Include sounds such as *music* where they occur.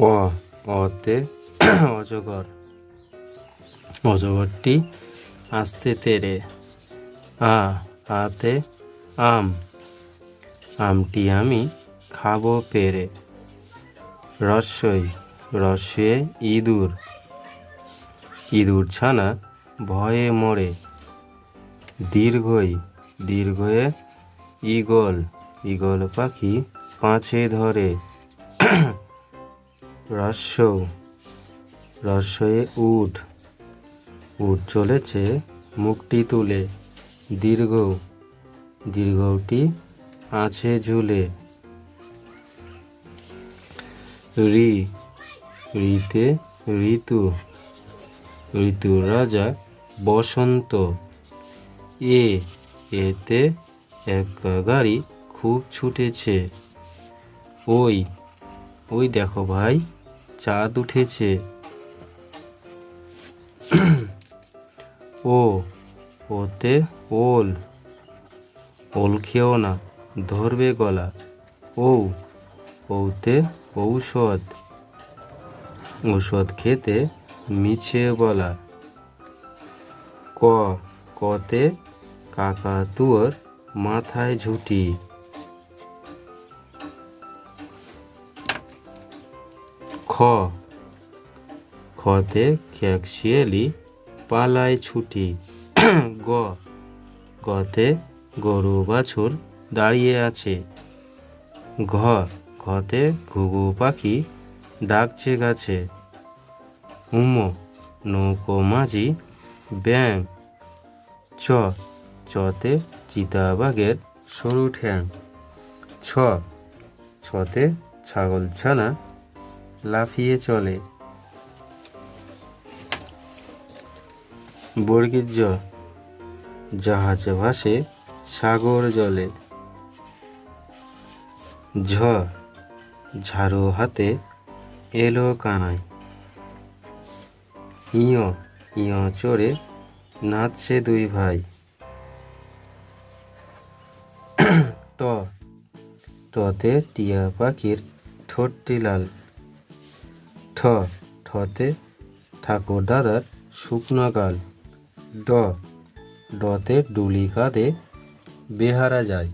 অ অতে, অজগর। অজগরটি আস্তে তেরে। আ, আতে, আম। আমটি আমি খাব পেরে। রস্যই রস্যে ইঁদুর। ইঁদুর ছানা ভয়ে মরে। দীর্ঘই, দীর্ঘয়ে ঈগল। ঈগল পাখি পাঁচে ধরে। রস্য রস্যয়ে উঠ উঠ চলেছে মুখটি তুলে। দীর্ঘ। দীর্ঘটি আছে ঝুলে। রি। রিতে ঋতু। ঋতু রাজা বসন্ত। এ। এতে এক গাড়ি খুব ছুটেছে। ওই। ওই দেখো ভাই। চাঁদ উঠেছে। ও, ওতে ওল। ওল খেও না, ধরবে গলা। ও, ওতে ঔষধ। ঔষধ খেতে মিছে বলা ক, কতে কাকাতুয়ার মাথায় ঝুঁটি। খ। খতে খ্যাকশিয়ালি পালায় ছুটি। গ। গতে গরু বাছুর দাঁড়িয়ে আছে। ঘ। ঘতে ঘুঘু পাখি ডাকছে গাছে। উম। নৌকো মাঝি ব্যাং। চ। চতে চিতাবাঘের সরু ঠ্যাং। ছ। ছতে ছাগল ছানা লাফিয়ে চলে। বর্গীর জ জাহাজ ভাসে সাগর জলে। ঝ ঝাড়ু হাতে এলো কানাই ইয় ইয় চড়ে নাচছে দুই ভাই। *clears throat* ট, টতে টিয়া পাখির ঠোঁটটি লাল। ঠ ঠতে ঠাকুর দাদার শুকনো গাল। ড ডতে ডুলি কাঁধে বেহারা যায়।